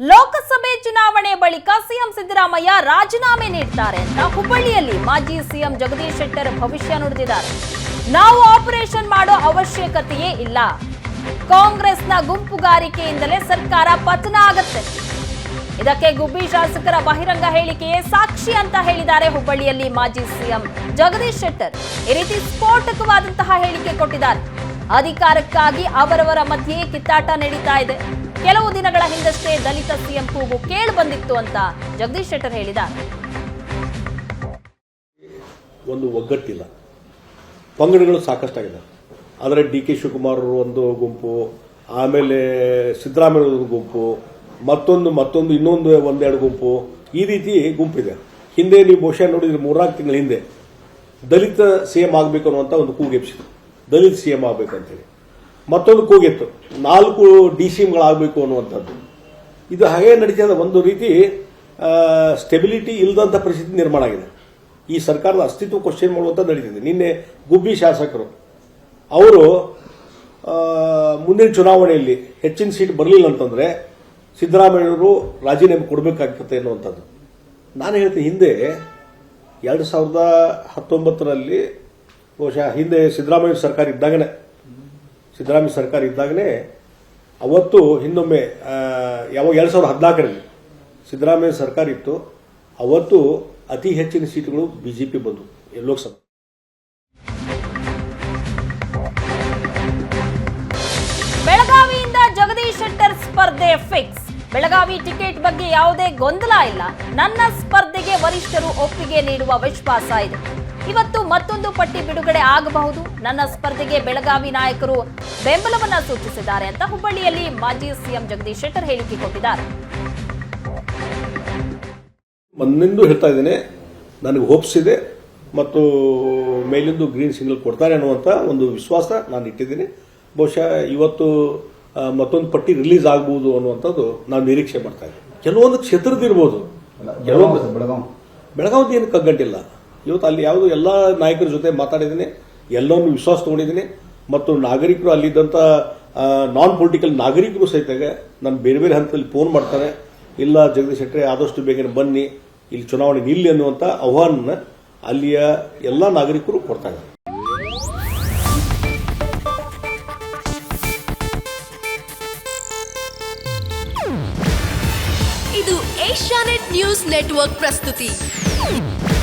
ಲೋಕಸಭೆ ಚುನಾವಣೆ ಬಳಿಕ ಸಿಎಂ ಸಿದ್ದರಾಮಯ್ಯ ರಾಜೀನಾಮೆ ನೀಡ್ತಾರೆ ಅಂತ ಹುಬ್ಬಳ್ಳಿಯಲ್ಲಿ ಮಾಜಿ ಸಿಎಂ ಜಗದೀಶ್ ಶೆಟ್ಟರ್ ಭವಿಷ್ಯ ನುಡಿದಿದ್ದಾರೆ. ನಾವು ಆಪರೇಷನ್ ಮಾಡೋ ಅವಶ್ಯಕತೆಯೇ ಇಲ್ಲ. ಕಾಂಗ್ರೆಸ್ನ ಗುಂಪುಗಾರಿಕೆಯಿಂದಲೇ ಸರ್ಕಾರ ಪತನ ಆಗುತ್ತೆ. ಇದಕ್ಕೆ ಗುಬ್ಬಿ ಶಾಸಕರ ಬಹಿರಂಗ ಹೇಳಿಕೆಯೇ ಸಾಕ್ಷಿ ಅಂತ ಹೇಳಿದ್ದಾರೆ ಹುಬ್ಬಳ್ಳಿಯಲ್ಲಿ ಮಾಜಿ ಸಿಎಂ ಜಗದೀಶ್ ಶೆಟ್ಟರ್. ಈ ರೀತಿ ಸ್ಫೋಟಕವಾದಂತಹ ಹೇಳಿಕೆ ಕೊಟ್ಟಿದ್ದಾರೆ. ಅಧಿಕಾರಕ್ಕಾಗಿ ಅವರವರ ಮಧ್ಯೆ ಕಿತ್ತಾಟ ನಡೀತಾ ಇದೆ. ಕೆಲವು ದಿನಗಳ ಹಿಂದಷ್ಟೇ ದಲಿತ ಸಿಎಂ ಕೂಗು ಕೇಳಿ ಬಂದಿತ್ತು ಅಂತ ಜಗದೀಶ್ ಶೆಟ್ಟರ್ ಹೇಳಿದ ಒಂದು ಒಗ್ಗಟ್ಟಿಲ್ಲ. ಪಂಗಡಗಳು ಸಾಕಷ್ಟಾಗಿದೆ. ಆದರೆ ಡಿ ಕೆ ಶಿವಕುಮಾರ್ ಒಂದು ಗುಂಪು, ಆಮೇಲೆ ಸಿದ್ದರಾಮಯ್ಯ ಗುಂಪು, ಮತ್ತೊಂದು ಮತ್ತೊಂದು, ಇನ್ನೊಂದು ಒಂದೆರಡು ಗುಂಪು, ಈ ರೀತಿ ಗುಂಪಿದೆ. ಹಿಂದೆ ನೀವು ಬಹುಶಃ ನೋಡಿದ್ರೆ ಮೂರ್ನಾಲ್ಕು ತಿಂಗಳ ಹಿಂದೆ ದಲಿತ ಸಿಎಂ ಆಗಬೇಕು ಅನ್ನುವಂಥ ಒಂದು ಕೂಗೆಪ್ಸಿತು ದಲಿತ ಸಿಎಂ ಆಗಬೇಕಂತೇಳಿ ಮತ್ತೊಂದು ಕೂಗಿತ್ತು. ನಾಲ್ಕು ಡಿ ಸಿ ಎಂಗಳಾಗಬೇಕು ಅನ್ನುವಂಥದ್ದು. ಇದು ಹಾಗೆ ನಡೀತದೆ. ಒಂದು ರೀತಿ ಸ್ಟೆಬಿಲಿಟಿ ಇಲ್ಲದಂಥ ಪರಿಸ್ಥಿತಿ ನಿರ್ಮಾಣ ಆಗಿದೆ. ಈ ಸರ್ಕಾರದ ಅಸ್ತಿತ್ವ ಕ್ವಶನ್ ಮಾಡುವಂಥ ನಡೀತಿದೆ. ನಿನ್ನೆ ಗುಬ್ಬಿ ಶಾಸಕರು, ಅವರು ಮುಂದಿನ ಚುನಾವಣೆಯಲ್ಲಿ ಹೆಚ್ಚಿನ ಸೀಟ್ ಬರಲಿಲ್ಲ ಅಂತಂದ್ರೆ ಸಿದ್ದರಾಮಯ್ಯವರು ರಾಜೀನಾಮೆ ಕೊಡಬೇಕಾಗ್ತದೆ ಅನ್ನುವಂಥದ್ದು. ನಾನು ಹೇಳ್ತೀನಿ, ಹಿಂದೆ ಎರಡು ಸಾವಿರದ ಹತ್ತೊಂಬತ್ತರಲ್ಲಿ ಬಹುಶಃ ಹಿಂದೆ ಸಿದ್ದರಾಮಯ್ಯ ಸರ್ಕಾರ ಇದ್ದಾಗನೇ. ಸಿದ್ದರಾಮಯ್ಯ ಸರ್ಕಾರ ಇದ್ದಾಗಲೇ ಅವತ್ತು ಆ, ಯಾವಾಗ ಎರಡು ಸಾವಿರದ ಹದಿನಾಲ್ಕರಲ್ಲಿ ಸಿದ್ದರಾಮಯ್ಯ ಸರ್ಕಾರ ಇತ್ತು ಅವತ್ತು ಅತಿ ಹೆಚ್ಚಿನ ಸೀಟುಗಳು ಬಿಜೆಪಿ ಬಂದವು ಲೋಕಸಭೆ. ಬೆಳಗಾವಿಯಿಂದ ಜಗದೀಶ್ ಶೆಟ್ಟರ್ ಸ್ಪರ್ಧೆ ಫಿಕ್ಸ್. ಬೆಳಗಾವಿ ಟಿಕೆಟ್ ಬಗ್ಗೆ ಯಾವುದೇ ಗೊಂದಲ ಇಲ್ಲ. ನನ್ನ ಸ್ಪರ್ಧೆಗೆ ವರಿಷ್ಠರು ಒಪ್ಪಿಗೆ ನೀಡುವ ವಿಶ್ವಾಸ ಇದೆ. ಇವತ್ತು ಮತ್ತೊಂದು ಪಟ್ಟಿ ಬಿಡುಗಡೆ ಆಗಬಹುದು. ನನ್ನ ಸ್ಪರ್ಧೆಗೆ ಬೆಳಗಾವಿ ನಾಯಕರು ಬೆಂಬಲವನ್ನ ಸೂಚಿಸಿದ್ದಾರೆ ಅಂತ ಹುಬ್ಬಳ್ಳಿಯಲ್ಲಿ ಮಾಜಿ ಸಿಎಂ ಜಗದೀಶ್ ಶೆಟ್ಟರ್ ಹೇಳಿಕೆ ಕೊಟ್ಟಿದ್ದಾರೆ. ಮೊನ್ನೆಂದು ಹೇಳ್ತಾ ಇದ್ದೇನೆ ನನಗೆ ಹೋಪ್ಸ್ ಇದೆ ಮತ್ತು ಮೇಲಿಂದು ಗ್ರೀನ್ ಸಿಗ್ನಲ್ ಕೊಡ್ತಾರೆ ಅನ್ನುವಂಥ ಒಂದು ವಿಶ್ವಾಸ ನಾನು ಇಟ್ಟಿದ್ದೀನಿ. ಬಹುಶಃ ಇವತ್ತು ಮತ್ತೊಂದು ಪಟ್ಟಿ ರಿಲೀಸ್ ಆಗ್ಬೋದು ಅನ್ನುವಂಥದ್ದು ನಾನು ನಿರೀಕ್ಷೆ ಮಾಡ್ತಾ ಇದ್ದೀನಿ. ಕೆಲವೊಂದು ಕ್ಷೇತ್ರದಿರ್ಬೋದು ಕೆಲವೊಂದು ಬೆಳಗಾವ್. ಬೆಳಗಾವಿದ ಏನು ಕಗ್ಗಂಟಿಲ್ಲ. ಇವತ್ತು ಅಲ್ಲಿ ಯಾವುದು ಎಲ್ಲ ನಾಯಕರ ಜೊತೆ ಮಾತಾಡಿದ್ದೀನಿ. ಎಲ್ಲವನ್ನು ವಿಶ್ವಾಸ ತಗೊಂಡಿದ್ದೀನಿ. ಮತ್ತು ನಾಗರಿಕರು ಅಲ್ಲಿದ್ದಂಥ ನಾನ್ ಪೊಲಿಟಿಕಲ್ ನಾಗರಿಕರು ಸಹಿತ ನಾನು ಬೇರೆ ಬೇರೆ ಹಂತದಲ್ಲಿ ಫೋನ್ ಮಾಡ್ತಾರೆ. ಇಲ್ಲ, ಜಗದೀಶ್ ಶೆಟ್ಟರೆ ಆದಷ್ಟು ಬೇಗನೆ ಬನ್ನಿ, ಇಲ್ಲಿ ಚುನಾವಣೆ ನಿಲ್ಲಿ ಅನ್ನುವಂಥ ಆಹ್ವಾನ ಅಲ್ಲಿಯ ಎಲ್ಲ ನಾಗರಿಕರು ಕೊಡ್ತಾರೆ ಇದು ಏಷ್ಯಾನೆಟ್ ನ್ಯೂಸ್ ನೆಟ್ವರ್ಕ್ ಪ್ರಸ್ತುತಿ.